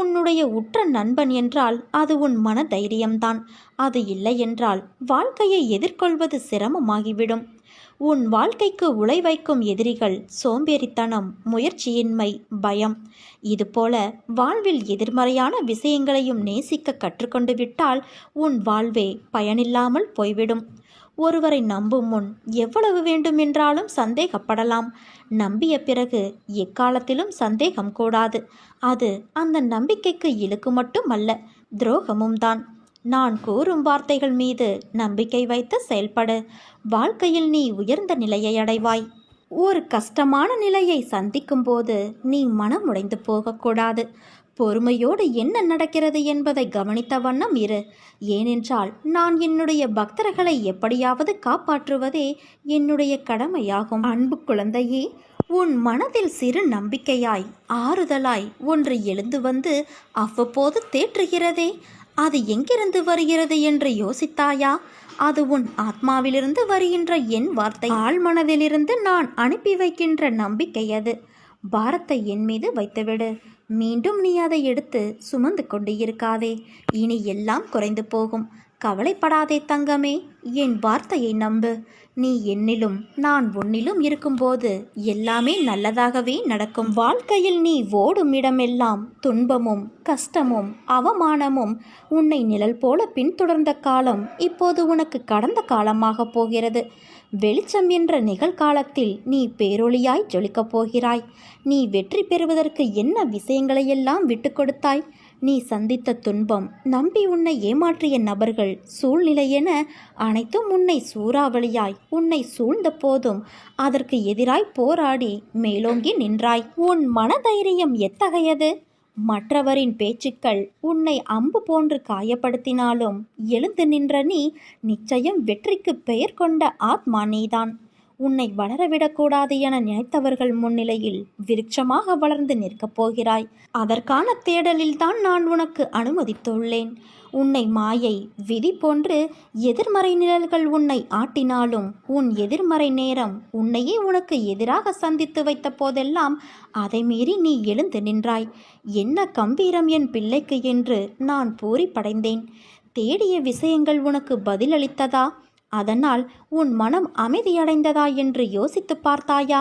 உன்னுடைய உற்ற நண்பன் என்றால் அது உன் மன தைரியம்தான் அது இல்லை என்றால் வாழ்க்கையை எதிர்கொள்வது சிரமமாகிவிடும். உன் வாழ்க்கைக்கு உழை வைக்கும் எதிரிகள் சோம்பேறித்தனம் முயற்சியின்மை பயம். இதுபோல வாழ்வில் எதிர்மறையான விஷயங்களையும் நேசிக்க கற்றுக்கொண்டு விட்டால் உன் வாழ்வே பயனில்லாமல் போய்விடும். ஒருவரை நம்பும் முன் எவ்வளவு வேண்டுமென்றாலும் சந்தேகப்படலாம். நம்பிய பிறகு எக்காலத்திலும் சந்தேகம் கூடாது. அது அந்த நம்பிக்கைக்கு இழுக்கு மட்டுமல்ல துரோகமும் தான். நான் கூறும் வார்த்தைகள் மீது நம்பிக்கை வைத்து செயல்படு. வாழ்க்கையில் நீ உயர்ந்த நிலையை அடைவாய். ஒரு கஷ்டமான நிலையை சந்திக்கும் போது நீ மனம் உடைந்து போகக்கூடாது. பொறுமையோடு என்ன நடக்கிறது என்பதை கவனித்த வண்ணம் இரு. ஏனென்றால் நான் என்னுடைய பக்தர்களை எப்படியாவது காப்பாற்றுவதே என்னுடைய கடமையாகும். அன்பு குழந்தையே உன் மனதில் சிறு நம்பிக்கையாய் ஆறுதலாய் ஒன்று எழுந்து வந்து அவ்வப்போது தேற்றுகிறதே அது எங்கிருந்து வருகிறது என்று யோசித்தாயா? அது உன் ஆத்மாவிலிருந்து வருகின்ற என் வார்த்தை. ஆள் மனதிலிருந்து நான் அனுப்பி வைக்கின்ற நம்பிக்கை அது. பாரத்தை என் மீது வைத்துவிடு. மீண்டும் நீ அதை எடுத்து சுமந்து கொண்டு இருக்காதே. இனி எல்லாம் குறைந்து போகும். கவலைப்படாதே தங்கமே என் வார்த்தையை நம்பு. நீ என்னிலும் நான் உன்னிலும் இருக்கும்போது எல்லாமே நல்லதாகவே நடக்கும். வாழ்க்கையில் நீ ஓடும் இடமெல்லாம் துன்பமும் கஷ்டமும் அவமானமும் உன்னை நிழல் போல பின்தொடர்ந்த காலம் இப்போது உனக்கு கடந்த காலமாக போகிறது. வெளிச்சம் என்ற நிகழ்காலத்தில் நீ பேரொளியாய் ஜொலிக்கப் போகிறாய். நீ வெற்றி பெறுவதற்கு என்ன விஷயங்களையெல்லாம் விட்டு கொடுத்தாய்? நீ சந்தித்த துன்பம் நம்பி உன்னை ஏமாற்றிய நபர்கள் சூழ்நிலை என அனைத்தும் உன்னை சூறாவளியாய் உன்னை சூழ்ந்த போதும் அதற்கு எதிராய் போராடி மேலோங்கி நின்றாய். உன் மனதைரியம் எத்தகையது? மற்றவரின் பேச்சுக்கள் உன்னை அம்பு போன்று காயப்படுத்தினாலும் எழுந்து நின்ற நீ நிச்சயம் வெற்றிக்கு பெயர் கொண்ட ஆத்மா நீதான். உன்னை வளரவிடக்கூடாது என நினைத்தவர்கள் முன்னிலையில் விருட்சமாக வளர்ந்து நிற்கப் போகிறாய். அதற்கான தேடலில்தான் நான் உனக்கு அனுமதித்துள்ளேன். உன்னை மாயை விதி போன்று எதிர்மறை நிழல்கள் உன்னை ஆட்டினாலும் உன் எதிர்மறை நேரம் உன்னையே உனக்கு எதிராக சந்தித்து வைத்த போதெல்லாம் அதை மீறி நீ எழுந்து நின்றாய். என்ன கம்பீரம் என் பிள்ளைக்கு என்று நான் பூரிப்படைந்தேன். தேடிய விஷயங்கள் உனக்கு பதிலளித்ததா? அதனால் உன் மனம் அமைதியடைந்ததா என்று யோசித்து பார்த்தாயா?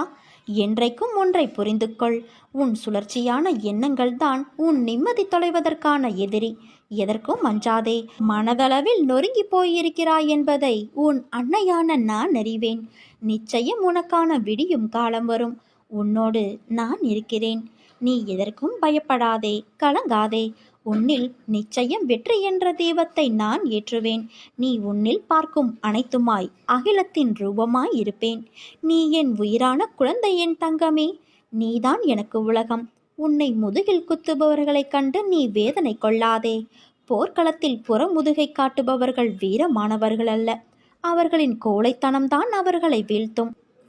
என்றைக்கும் ஒன்றை புரிந்து கொள் உன் சுழற்சியான எண்ணங்கள்தான் உன் நிம்மதி தொலைவதற்கான எதிரி. எதற்கும் அஞ்சாதே மனதளவில் நொறுங்கி போயிருக்கிறாய் என்பதை உன் அன்னையான நான் அறிவேன். நிச்சயம் உனக்கான விடியும் காலம் வரும். உன்னோடு நான் இருக்கிறேன். நீ எதற்கும் பயப்படாதே கலங்காதே. உன்னில் நிச்சயம் வெற்றி என்ற தெய்வத்தை நான் ஏற்றுவேன். நீ உன்னில் பார்க்கும் அனைத்துமாய் அகிலத்தின் ரூபமாய் இருப்பேன். நீ என் உயிரான குழந்தை என் தங்கமே. நீதான் எனக்கு உலகம். உன்னை முதுகில் குத்துபவர்களைக் கண்டு நீ வேதனை கொள்ளாதே. போர்க்களத்தில் புறமுதுகை காட்டுபவர்கள் வீரமானவர்கள் அல்ல அவர்களின் கோழைத்தனம்தான் அவர்களை வீழ்த்தும்.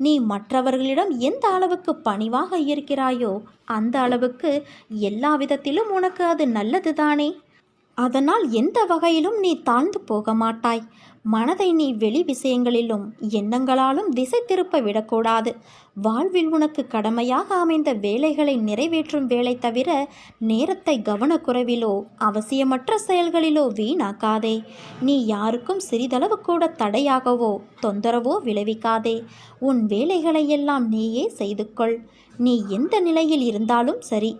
நீ மற்றவர்களிடம் எந்த அளவுக்கு பணிவாக இருக்கிறாயோ அந்த அளவுக்கு எல்லா விதத்திலும் உனக்கு அது நல்லது தானே அதனால் எந்த வகையிலும் நீ தாழ்ந்து போக மாட்டாய் மனதை நீ வெளி விஷயங்களிலும் எண்ணங்களாலும் திசை திருப்ப விடக்கூடாது. வாழ்வில் உனக்கு கடமையாக அமைந்த வேலைகளை நிறைவேற்றும் வேலை தவிர நேரத்தை கவனக்குறைவிலோ அவசியமற்ற செயல்களிலோ வீணாக்காதே. நீ யாருக்கும் சிறிதளவு கூட தடையாகவோ தொந்தரவோ விளைவிக்காதே. உன் வேலைகளை எல்லாம் நீயே செய்து கொள் நீ எந்த நிலையில் இருந்தாலும் சரி.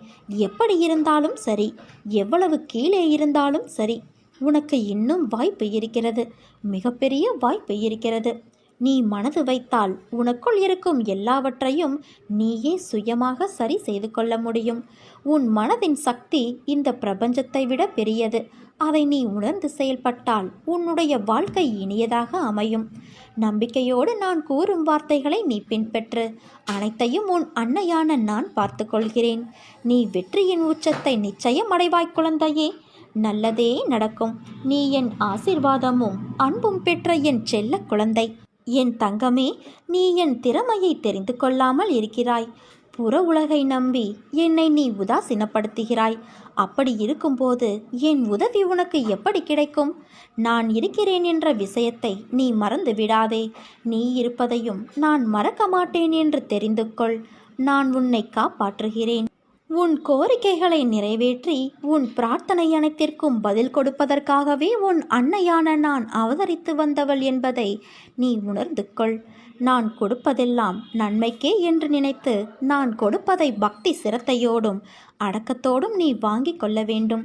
எப்படி இருந்தாலும் சரி. எவ்வளவு கீழே இருந்தாலும் சரி. உனக்கு இன்னும் வாய்ப்பு இருக்கிறது. மிகப்பெரிய வாய்ப்பு இருக்கிறது. நீ மனது வைத்தால் உனக்குள் இருக்கும் எல்லாவற்றையும் நீயே சுயமாக சரி செய்து கொள்ள முடியும். உன் மனதின் சக்தி இந்த பிரபஞ்சத்தை விட பெரியது. அதை நீ உணர்ந்து செயல்பட்டால் உன்னுடைய வாழ்க்கை இனியதாக அமையும். நம்பிக்கையோடு நான் கூறும் வார்த்தைகளை நீ பின்பற்று. அனைத்தையும் உன் அன்னையான நான் பார்த்து கொள்கிறேன் நீ வெற்றியின் உச்சத்தை நிச்சயம் அடைவாய் குழந்தையே. நல்லதே நடக்கும். நீ என் ஆசிர்வாதமும் அன்பும் பெற்ற என் செல்ல குழந்தை. என் தங்கமே நீ என் திறமையை தெரிந்து கொள்ளாமல் இருக்கிறாய். புற உலகை நம்பி என்னை நீ உதாசீனப்படுத்துகிறாய். அப்படி இருக்கும்போது என் உதவி உனக்கு எப்படி கிடைக்கும்? நான் இருக்கிறேன் என்ற விஷயத்தை நீ மறந்து விடாதே. நீ இருப்பதையும் நான் மறக்க மாட்டேன் என்று தெரிந்து கொள். நான் உன்னை காப்பாற்றுகிறேன். உன் கோரிக்கைகளை நிறைவேற்றி உன் பிரார்த்தனை அனைத்திற்கும் பதில் கொடுப்பதற்காகவே உன் அன்னையான நான் அவதரித்து வந்தவள் என்பதை நீ உணர்ந்து கொள். நான் கொடுப்பதெல்லாம் நன்மைக்கே என்று நினைத்து நான் கொடுப்பதை பக்தி சிரத்தையோடும் அடக்கத்தோடும் நீ வாங்கிக் கொள்ள வேண்டும்.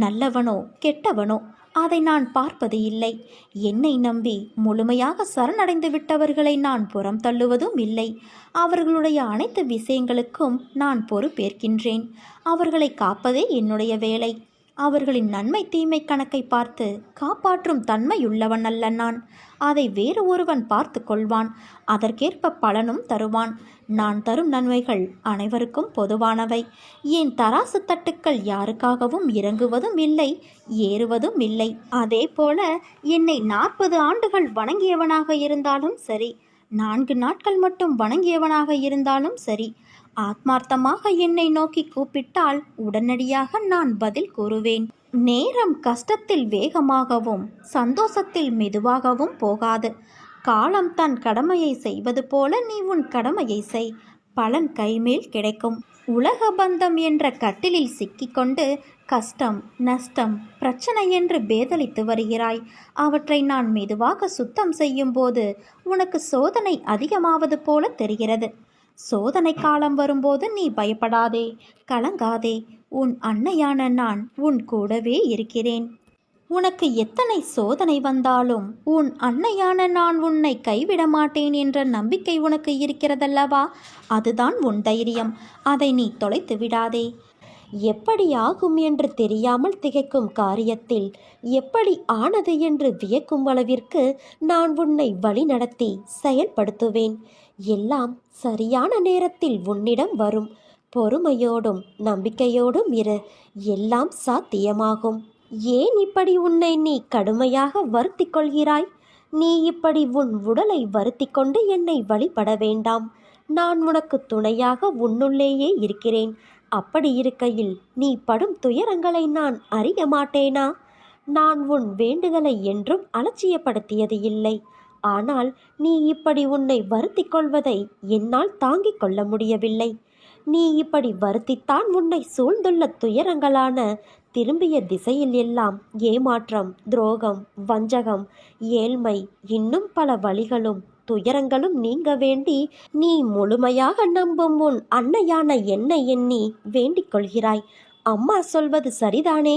நல்லவனோ கெட்டவனோ அதை நான் பார்ப்பது இல்லை. என்னை நம்பி முழுமையாக சரணடைந்து விட்டவர்களை நான் புறம் தள்ளுவதும் இல்லை. அவர்களுடைய அனைத்து விஷயங்களுக்கும் நான் பொறுப்பேற்கின்றேன். அவர்களை காப்பதே என்னுடைய வேலை. அவர்களின் நன்மை தீமை கணக்கை பார்த்து காப்பாற்றும் தன்மையுள்ளவன் அல்ல நான். அதை வேறு ஒருவன் பார்த்து கொள்வான். அதற்கேற்ப பலனும் தருவான். நான் தரும் நன்மைகள் அனைவருக்கும் பொதுவானவை. என் தராசு தட்டுக்கள் யாருக்காகவும் இறங்குவதும் இல்லை ஏறுவதும் இல்லை. அதே போல என்னை நாற்பது ஆண்டுகள் வணங்கியவனாக இருந்தாலும் சரி நான்கு நாட்கள் மட்டும் வணங்கியவனாக இருந்தாலும் சரி ஆத்மார்த்தமாக என்னை நோக்கி கூப்பிட்டால் உடனடியாக நான் பதில் கூறுவேன். நேரம் கஷ்டத்தில் வேகமாகவும் சந்தோஷத்தில் மெதுவாகவும் போகாது. காலம் தன் கடமையை செய்வது போல நீ உன் கடமையை செய். பலன் கைமேல் கிடைக்கும். உலக பந்தம் என்ற கட்டிலில் சிக்கிக்கொண்டு கஷ்டம் நஷ்டம் பிரச்சனை என்று பேதலித்து வருகிறாய். அவற்றை நான் மெதுவாக சுத்தம் செய்யும்போது உனக்கு சோதனை அதிகமாவது போல தெரிகிறது. சோதனை காலம் வரும்போது நீ பயப்படாதே கலங்காதே. உன் அன்னையான நான் உன் கூடவே இருக்கிறேன். உனக்கு எத்தனை சோதனை வந்தாலும் உன் அன்னையான நான் உன்னை கைவிட மாட்டேன் என்ற நம்பிக்கை உனக்கு இருக்கிறதல்லவா? அதுதான் உன் தைரியம். அதை நீ தொலைத்து விடாதே. எப்படி ஆகும் என்று தெரியாமல் திகைக்கும் காரியத்தில் எப்படி ஆனது என்று வியக்கும் அளவிற்கு நான் உன்னை வழிநடத்தி செயல்படுத்துவேன். எல்லாம் சரியான நேரத்தில் உன்னிடம் வரும். பொறுமையோடும் நம்பிக்கையோடும் இரு. எல்லாம் சாத்தியமாகும். ஏன் இப்படி உன்னை நீ கடுமையாக வருத்தி கொள்கிறாய்? நீ இப்படி உன் உடலை வருத்தி கொண்டு என்னை வழிபட வேண்டாம். நான் உனக்கு துணையாக உன்னுள்ளேயே இருக்கிறேன். அப்படி இருக்கையில் நீ படும் துயரங்களை நான் அறிய மாட்டேனா? நான் உன் வேண்டுதலை என்றும் அலட்சியப்படுத்தியது இல்லை. ஆனால் நீ இப்படி உன்னை வருத்தி கொள்வதை என்னால் தாங்கிக் கொள்ள முடியவில்லை. நீ இப்படி வருத்தித்தான் உன்னை சூழ்ந்துள்ள துயரங்களான திரும்பிய திசையில் எல்லாம் ஏமாற்றம் துரோகம் வஞ்சகம் ஏழ்மை இன்னும் பல வழிகளும் துயரங்களும் நீங்க வேண்டி நீ முழுமையாக நம்பும் உன் அன்னையான என்னை எண்ணி வேண்டிக் கொள்கிறாய். அம்மா சொல்வது சரிதானே?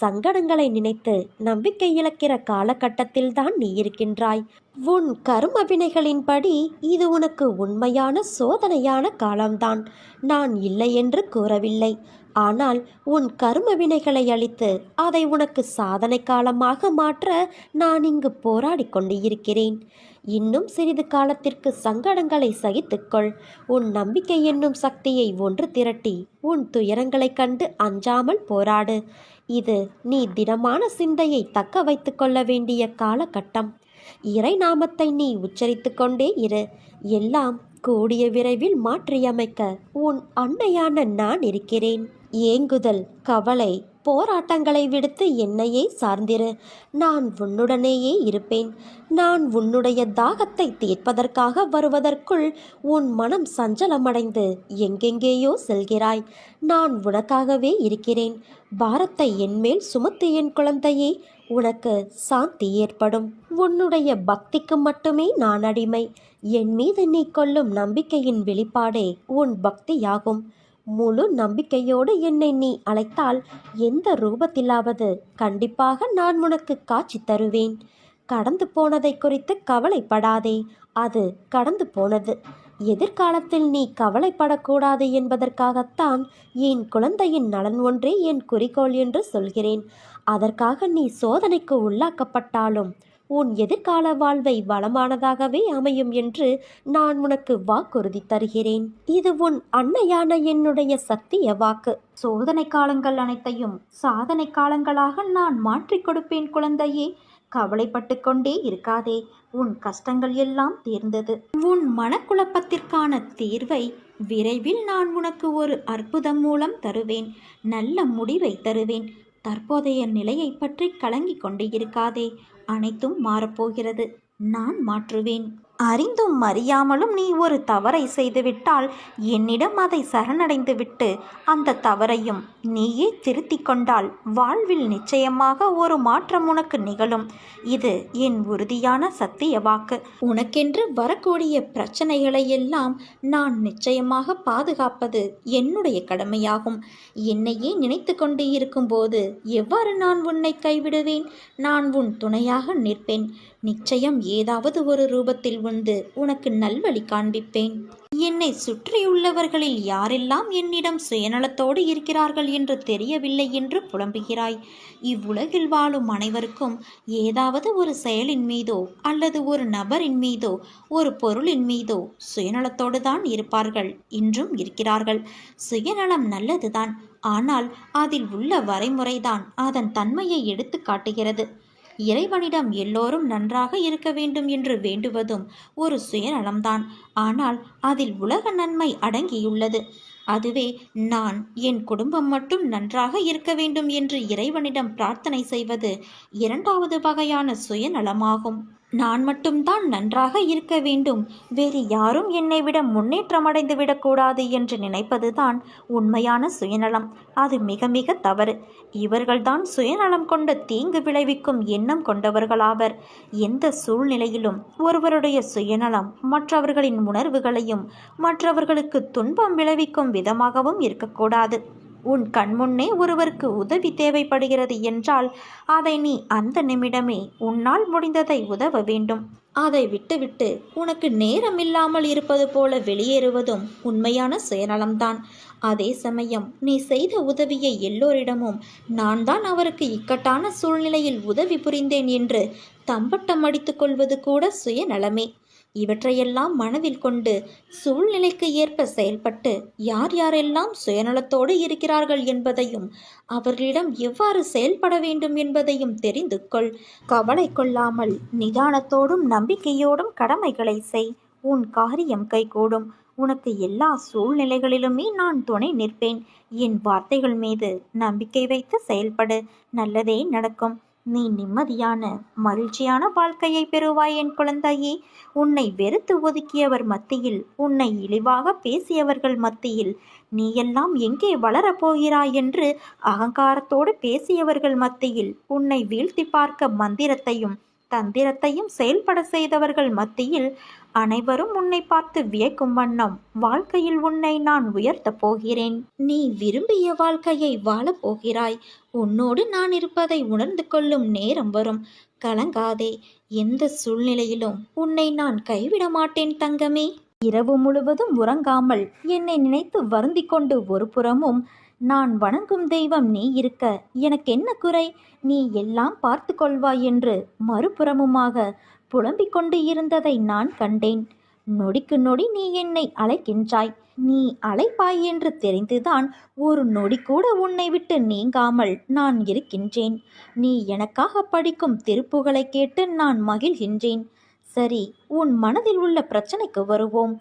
சங்கடங்களை நினைத்து நம்பிக்கை இழக்கிற காலகட்டத்தில்தான் நீ இருக்கின்றாய். உன் கர்ம வினைகளின்படி இது உனக்கு உண்மையான சோதனையான காலம்தான். நான் இல்லை என்று கூறவில்லை. ஆனால் உன் கர்ம வினைகளை அளித்து அதை உனக்கு சாதனை காலமாக மாற்ற நான் இங்கு போராடி கொண்டு இருக்கிறேன் இன்னும் சிறிது காலத்திற்கு சங்கடங்களை சகித்துக்கொள் உன் நம்பிக்கை என்னும் சக்தியை ஒன்று திரட்டி உன் துயரங்களைக் கண்டு அஞ்சாமல் போராடு. இது நீ திடமான சிந்தையை தக்க வைத்து கொள்ள வேண்டிய காலகட்டம். இறை நாமத்தை நீ உச்சரித்து கொண்டே இரு. எல்லாம் கூடிய விரைவில் மாற்றியமைக்க உன் அன்னையான நான் இருக்கிறேன். ஏங்குதல் கவலை போராட்டங்களை விடுத்து என்னையே சார்ந்திரு. நான் உன்னுடனேயே இருப்பேன். நான் உன்னுடைய தாகத்தை தீர்ப்பதற்காக வருவதற்குள் உன் மனம் சஞ்சலமடைந்து எங்கெங்கேயோ செல்கிறாய். நான் உனக்காகவே இருக்கிறேன். பாரத்தை என்மேல் சுமத்து என் குழந்தையே உனக்கு சாந்தி ஏற்படும். உன்னுடைய பக்திக்கு மட்டுமே நான் அடிமை. என் மீது நீ கொள்ளும் நம்பிக்கையின் வெளிப்பாடே உன் பக்தியாகும். முழு நம்பிக்கையோடு என்னை நீ அழைத்தால் எந்த ரூபத்திலாவது கண்டிப்பாக நான் உனக்கு காட்சி தருவேன். கடந்து போனதை குறித்து கவலைப்படாதே அது கடந்து போனது. எதிர்காலத்தில் நீ கவலைப்படக்கூடாது என்பதற்காகத்தான் என் குழந்தையின் நலன் ஒன்றே என் குறிக்கோள் என்று சொல்கிறேன். அதற்காக நீ சோதனைக்கு உள்ளாக்கப்பட்டாலும் உன் எதிர்கால வாழ்வை வளமானதாகவே அமையும் என்று நான் உனக்கு வாக்குறுதி தருகிறேன். இது உன் அன்னையான என்னுடைய சத்திய வாக்கு. சோதனை காலங்கள் அனைத்தையும் சாதனை காலங்களாக நான் மாற்றிக் கொடுப்பேன் குழந்தையே. கவலைப்பட்டு கொண்டே இருக்காதே. உன் கஷ்டங்கள் எல்லாம் தீர்ந்தது. உன் மனக்குழப்பத்திற்கான தீர்வை விரைவில் நான் உனக்கு ஒரு அற்புதம் மூலம் தருவேன். நல்ல முடிவை தருவேன். தற்போதைய நிலையை பற்றி கலங்கிக் கொண்டு இருக்காதே. அனைத்தும் மாறப்போகிறது. நான் மாற்றுவேன். அறிந்தும் அறியாமலும் நீ ஒரு தவறை செய்துவிட்டால் என்னிடம் அதை சரணடைந்து விட்டு அந்த தவறையும் நீயே திருத்திக் கொண்டால் வாழ்வில் நிச்சயமாக ஒரு மாற்றம் உனக்கு நிகழும். இது என் உறுதியான சத்திய வாக்கு. உனக்கென்று வரக்கூடிய பிரச்சனைகளை எல்லாம் நான் நிச்சயமாக பாதுகாப்பது என்னுடைய கடமையாகும். என்னையே நினைத்து கொண்டு இருக்கும்போது எவ்வாறு நான் உன்னை கைவிடுவேன்? நான் உன் துணையாக நிற்பேன். நிச்சயம் ஏதாவது ஒரு ரூபத்தில் வந்து உனக்கு நல்வழி காண்பிப்பேன். என்னை சுற்றியுள்ளவர்களில் யாரெல்லாம் என்னிடம் சுயநலத்தோடு இருக்கிறார்கள் என்று தெரியவில்லை என்று புலம்புகிறாய். இவ்வுலகில் வாழும் அனைவருக்கும் ஏதாவது ஒரு செயலின் மீதோ அல்லது ஒரு நபரின் மீதோ ஒரு பொருளின் மீதோ சுயநலத்தோடு தான் இருப்பார்கள். இன்றும் இருக்கிறார்கள். சுயநலம் நல்லதுதான். ஆனால் அதில் உள்ள வரைமுறைதான் அதன் தன்மையை எடுத்து காட்டுகிறது. இறைவனிடம் எல்லோரும் நன்றாக இருக்க வேண்டும் என்று வேண்டுவதும் ஒரு சுயநலம்தான். ஆனால் அதில் உலக நன்மை அடங்கியுள்ளது. அதுவே நான் என் குடும்பம் மட்டும் நன்றாக இருக்க வேண்டும் என்று இறைவனிடம் பிரார்த்தனை செய்வது இரண்டாவது வகையான சுயநலமாகும். நான் மட்டும்தான் நன்றாக இருக்க வேண்டும். வேறு யாரும் என்னை விட முன்னேற்றம் அடைந்து விடக்கூடாது என்று நினைப்பதுதான் உண்மையான சுயநலம். அது மிக மிக தவறு. இவர்கள்தான் சுயநலம் கொண்ட தீங்கு விளைவிக்கும் எண்ணம் கொண்டவர்களாவர். எந்த சூழ்நிலையிலும் ஒருவருடைய சுயநலம் மற்றவர்களின் உணர்வுகளையும் மற்றவர்களுக்கு துன்பம் விளைவிக்கும் விதமாகவும் இருக்கக்கூடாது. உன் கண்முன்னே ஒருவருக்கு உதவி தேவைப்படுகிறது என்றால் அதை நீ அந்த நிமிடமே உன்னால் முடிந்ததை உதவ வேண்டும். அதை விட்டுவிட்டு உனக்கு நேரம் இல்லாமல் இருப்பது போல வெளியேறுவதும் உண்மையான சுயநலம்தான். அதே சமயம் நீ செய்த உதவியை எல்லோரிடமும் நான் தான் அவருக்கு இக்கட்டான சூழ்நிலையில் உதவி புரிந்தேன் என்று தம்பட்டம் அடித்துக்கொள்வது கூட சுயநலமே. இவற்றையெல்லாம் மனதில் கொண்டு சூழ்நிலைக்கு ஏற்ப செயல்பட்டு யார் யாரெல்லாம் சுயநலத்தோடு இருக்கிறார்கள் என்பதையும் அவர்களிடம் எவ்வாறு செயல்பட வேண்டும் என்பதையும் தெரிந்து கொள். கவலை கொள்ளாமல் நிதானத்தோடும் நம்பிக்கையோடும் கடமைகளை செய். உன் காரியம் கைகூடும். உனக்கு எல்லா சூழ்நிலைகளிலுமே நான் துணை நிற்பேன். என் வார்த்தைகள் மீது நம்பிக்கை வைத்து செயல்படு. நல்லதே நடக்கும். நீ நிம்மதியான மகிழ்ச்சியான வாழ்க்கையை பெறுவாய் என் குழந்தையே. உன்னை வெறுத்து ஒதுக்கியவர் மத்தியில் உன்னை இழிவாக பேசியவர்கள் மத்தியில் நீ எல்லாம் எங்கே வளரப் போகிறாய் என்று அகங்காரத்தோடு பேசியவர்கள் மத்தியில் உன்னை வீழ்த்தி பார்க்க மந்திரத்தையும் தந்திரத்தையும் செயல்பட செய்தவர்கள் மத்தியில் அனைவரும் உன்னை பார்த்து வியக்கும் வண்ணம். வாழ்க்கையில் உன்னை நான் உயர்த்தப் போகிறேன். நீ விரும்பிய வாழ்க்கையை வாழப் போகிறாய். உன்னோடு நான் இருப்பதை உணர்ந்து கொள்ளும் நேரம் வரும். கலங்காதே. எந்த சூழ்நிலையிலும் உன்னை நான் கைவிட மாட்டேன் தங்கமே. இரவு முழுவதும் உறங்காமல் என்னை நினைத்து வருந்தி கொண்டு ஒரு புறமும் நான் வணங்கும் தெய்வம் நீ இருக்க. எனக்கு என்ன குறை? நீ எல்லாம் பார்த்து கொள்வாய் என்று மறுபுறமுமாக புலம்பிக் கொண்டு இருந்ததை நான் கண்டேன். நொடிக்கு நொடி நீ என்னை அழைக்கின்றாய். நீ அழைப்பாய் என்று தெரிந்துதான் ஒரு நொடி கூட உன்னை விட்டு நீங்காமல் நான் இருக்கின்றேன். நீ எனக்காக படிக்கும் திருப்புகளை கேட்டு நான் மகிழ்கின்றேன். சரி உன் மனதில் உள்ள பிரச்சனைக்கு வருவோம்.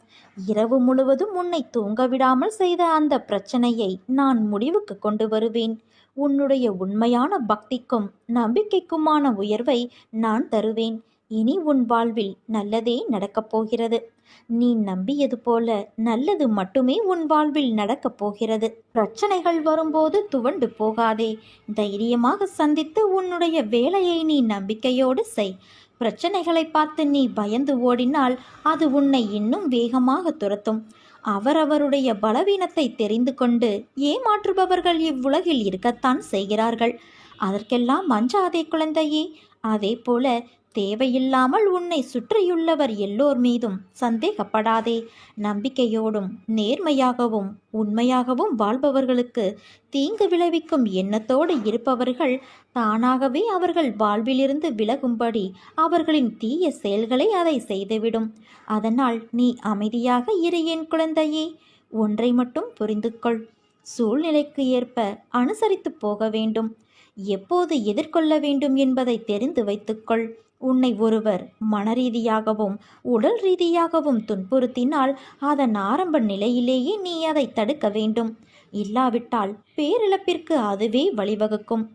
இரவு முழுவதும் உன்னை தூங்க விடாமல் செய்த அந்த பிரச்சனையை நான் முடிவுக்கு கொண்டு வருவேன். உன்னுடைய உண்மையான பக்திக்கும் நம்பிக்கைக்குமான உயர்வை நான் தருவேன். இனி உன் வாழ்வில் நல்லதே நடக்கப் போகிறது. நீ நம்பியது போல நல்லது மட்டுமே உன் வாழ்வில் நடக்கப் போகிறது. பிரச்சனைகள் வரும்போது துவண்டு போகாதே. தைரியமாக சந்தித்து உன்னுடைய வேலையை நீ நம்பிக்கையோடு செய். பிரச்சனைகளை பார்த்து நீ பயந்து ஓடினால் அது உன்னை இன்னும் வேகமாக துரத்தும். அவரவருடைய பலவீனத்தை தெரிந்து கொண்டு ஏமாற்றுபவர்கள் இவ்வுலகில் இருக்கத்தான் செய்கிறார்கள். அதற்கெல்லாம் மஞ்சாதே குழந்தையே. அதே போல தேவையில்லாமல் உன்னை சுற்றியுள்ளவர் எல்லோர் மீதும் சந்தேகப்படாதே. நம்பிக்கையோடும் நேர்மையாகவும் உண்மையாகவும் வாழ்பவர்களுக்கு தீங்கு விளைவிக்கும் எண்ணத்தோடு இருப்பவர்கள் தானாகவே அவர்கள் வாழ்விலிருந்து விலகும்படி அவர்களின் தீய செயல்களை அதை செய்துவிடும். அதனால் நீ அமைதியாக இரு என் குழந்தையே. ஒன்றை மட்டும் புரிந்து கொள் சூழ்நிலைக்கு ஏற்ப அனுசரித்து போக வேண்டும். எப்போது எதிர்கொள்ள வேண்டும் என்பதை தெரிந்து வைத்துக்கொள். உன்னை ஒருவர் மனரீதியாகவும் உடல் ரீதியாகவும் துன்புறுத்தினால் அதன் ஆரம்ப நிலையிலேயே நீ அதை தடுக்க வேண்டும். இல்லாவிட்டால் பேரிழப்பிற்கு அதுவே வழிவகுக்கும்.